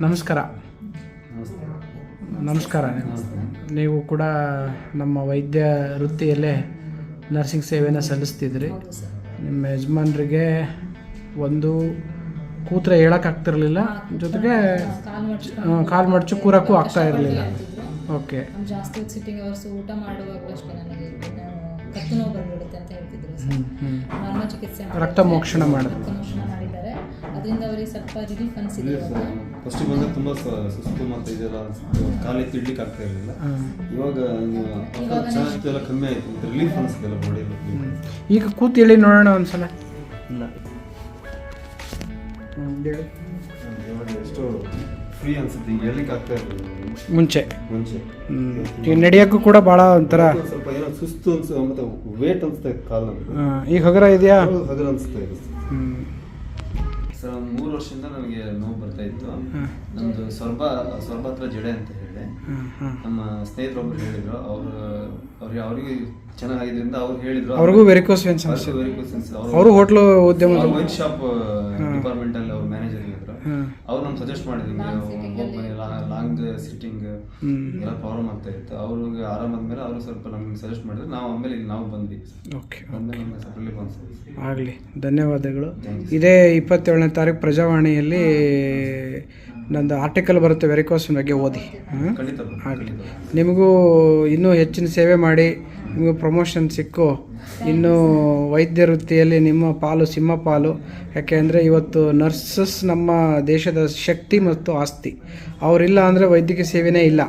ನಮಸ್ಕಾರ. ನಮಸ್ಕಾರ. ನೀವು ಕೂಡ ನಮ್ಮ ವೈದ್ಯ ವೃತ್ತಿಯಲ್ಲೇ ನರ್ಸಿಂಗ್ ಸೇವೆನ ಸಲ್ಲಿಸ್ತಿದ್ರಿ. ನಿಮ್ಮ ಯಜಮಾನ್ರಿಗೆ ಒಂದು ಕೂತ್ರೆ ಹೇಳೋಕ್ಕಾಗ್ತಿರ್ಲಿಲ್ಲ ಜೊತೆಗೆ ಕಾಲ್ ಮಡ್ಚ್- ಕೂರಕ್ಕೂ ಆಗ್ತಾ ಇರಲಿಲ್ಲ. ಓಕೆ. ಜಾಸ್ತಿ ಹೊತ್ತು ಸಿಟ್ಟಿಂಗ್ ಅವರ್ಸ್ ಊಟ ಮಾಡುವಾಗಲೂ ಅಷ್ಟೇ ನನಗೆ ನಾನು ಕತ್ತು ನೋವು ಬಂದ್ಬಿಡುತ್ತೆ ಅಂತ ಹೇಳ್ತಿದ್ರು ಸರ್. ಹ್ಞೂ ಹ್ಞೂ ನಾರ್ಮಲ್ ಚಿಕಿತ್ಸೆ ಮಾಡಿದ್ದಾರೆ. ರಕ್ತ ಮೋಕ್ಷಣ ಮಾಡಿದ್ರು. ರಕ್ತ ಮೋಕ್ಷಣ ಮಾಡಿದ್ದಾರೆ ಅದರಿಂದ ಅವರಿಗೆ ಸ್ವಲ್ಪ ರಿಲೀಫ್ ಅನಿಸಿದೆ ಫಸ್ಟ್ ಬಂದಾಗ ತುಂಬ ಸುಸ್ತು ಮತ್ತು ಇದೆಲ್ಲ ಕಾಲೇಜ್ ತಿಳ್ಲಿಕ್ಕೆ ತಿಡ್ಲಿಕ್ಕೆ ಆಗ್ತಾ ಇರಲಿಲ್ಲ. ಇವಾಗ ಚಾರ್ಜ್ ಎಲ್ಲ ಕಮ್ಮಿ ಆಯಿತು. ಮತ್ತು ರಿಲೀಫ್ ಅನಿಸ್ತಿಲ್ಲ ಬಾಡಿಯಲ್ಲಿ ಈಗ ಕೂತು ಹೇಳಿ ನೋಡೋಣ ಒಂದ್ಸಲ. ಇಲ್ಲ. ಎಷ್ಟು ಫ್ರೀ ಅನ್ಸುತ್ತೆ ಈಗ ಹೇಳಲಿಕ್ಕೆ ಆಗ್ತಾ ಇರಲಿಲ್ಲ. ಮುಂಚೆ. ಮುಂಚೆ. ಈಗ ನಡೆಯೋಕ್ಕೂ ಕೂಡ ಭಾಳ ಒಂಥರ ಸ್ವಲ್ಪ ಏನೋ ಸುಸ್ತು ಅನ್ಸುತ್ತೆ ಮತ್ತೆ ವೇಟ್ ಅನಿಸ್ತಾ ಇತ್ತು ಕಾಲು ಈಗ ಹಗರ ಇದೆಯಾ? ಹಗರ ಅನಿಸ್ತಾ ಇದೆ ಹ್ಮ್. ಸರ್ ಒಂದು ಮೂರು ವರ್ಷದಿಂದ ನನಗೆ ನೋವು ಬರ್ತಾ ಇತ್ತು. ನಮ್ಮದು ನಮ್ದು ಸ್ವರ್ಬ ಸ್ವರ್ಬ ಹತ್ರ ಜಡೆ ಅಂತ ಹೇಳಿ ನಮ್ಮ ಸ್ನೇಹಿತರೊಬ್ರು ಹೇಳಿದ್ರು ಅವರು ಅವ್ರಿಗೆ ಅವರಿಗೆ ಚೆನ್ನಾಗಿದ್ರಿಂದ ಅವ್ರು ಹೇಳಿದ್ರು. ಅವ್ರಿಗೂ ವೆರಿಕೋಸ್ ವೆನ್ ಸಮಸ್ಯೆ ಅವರು ಅವರು ಹೋಟ್ಲು ಉದ್ಯಮ ವೈನ್ ಶಾಪ್ ಡಿಪಾರ್ಟ್ಮೆಂಟ್ ಅಲ್ಲಿ ಅವ್ರ ಮ್ಯಾನೇಜರ್ ಇದ್ರು ಅವ್ರು ನಮ್ಗೆ ಸಜೆಸ್ಟ್ ಮಾಡಿದ್ರು ಲಾಂಗ್ ಸಿಟ್ಟಿಂಗ್. ಎಲ್ಲ ಪ್ರಾಬ್ಲಮ್ ಆಗ್ತಾ ಇತ್ತು. ಅವ್ರಿಗೆ ಆರಾಮಾದ್ಮೇಲೆ ಅವರು ಸ್ವಲ್ಪ ನಮ್ಗೆ ಸಜೆಸ್ಟ್ ಮಾಡಿದ್ರು. ನಾವು ಆಮೇಲೆ ಇಲ್ಲಿ ನಾವು ಬಂದ್ವಿ. ಓಕೆ ಆಗಲಿ. ಧನ್ಯವಾದಗಳು. ಇದೇ ಇಪ್ಪತ್ತೇಳನೇ ತಾರೀಕು ಪ್ರಜಾವಾಣಿಯಲ್ಲಿ ನಂದು ಆರ್ಟಿಕಲ್ ಬರುತ್ತೆ ವೆರಿಕೋಸ್ ಬಗ್ಗೆ ಓದಿ. ಆಗಲಿ ನಿಮಗೂ ಇನ್ನೂ ಹೆಚ್ಚಿನ ಸೇವೆ ಮಾಡಿ ನಿಮಗೂ ಪ್ರಮೋಷನ್ ಸಿಕ್ಕು. ಇನ್ನೂ ವೈದ್ಯ ವೃತ್ತಿಯಲ್ಲಿ ನಿಮ್ಮ ಪಾಲು ಸಿಂಹ ಪಾಲು. ಯಾಕೆಂದರೆ ಇವತ್ತು ನರ್ಸಸ್ ನಮ್ಮ ದೇಶದ ಶಕ್ತಿ ಮತ್ತು ಆಸ್ತಿ. ಅವರಿಲ್ಲ ಅಂದರೆ ವೈದ್ಯಕೀಯ ಸೇವೆನೇ ಇಲ್ಲ.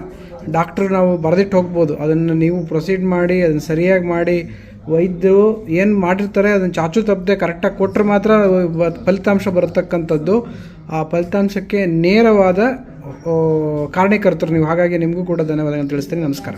ಡಾಕ್ಟ್ರು ನಾವು ಬರೆದಿಟ್ಟು ಹೋಗ್ಬೋದು. ಅದನ್ನು ನೀವು ಪ್ರೊಸೀಡ್ ಮಾಡಿ ಅದನ್ನು ಸರಿಯಾಗಿ ಮಾಡಿ. ವೈದ್ಯರು ಏನು ಮಾಡಿರ್ತಾರೆ ಅದನ್ನು ಚಾಚು ತಪ್ಪದೆ ಕರೆಕ್ಟಾಗಿ ಕೊಟ್ಟರೆ ಮಾತ್ರ ಫಲಿತಾಂಶ ಬರತಕ್ಕಂಥದ್ದು. ಆ ಫಲಿತಾಂಶಕ್ಕೆ ನೇರವಾದ ಕಾರಣೀಕರ್ತರು ನೀವು. ಹಾಗಾಗಿ ನಿಮಗೂ ಕೂಡ ಧನ್ಯವಾದಗಳನ್ನು ತಿಳಿಸ್ತೀನಿ. ನಮಸ್ಕಾರ.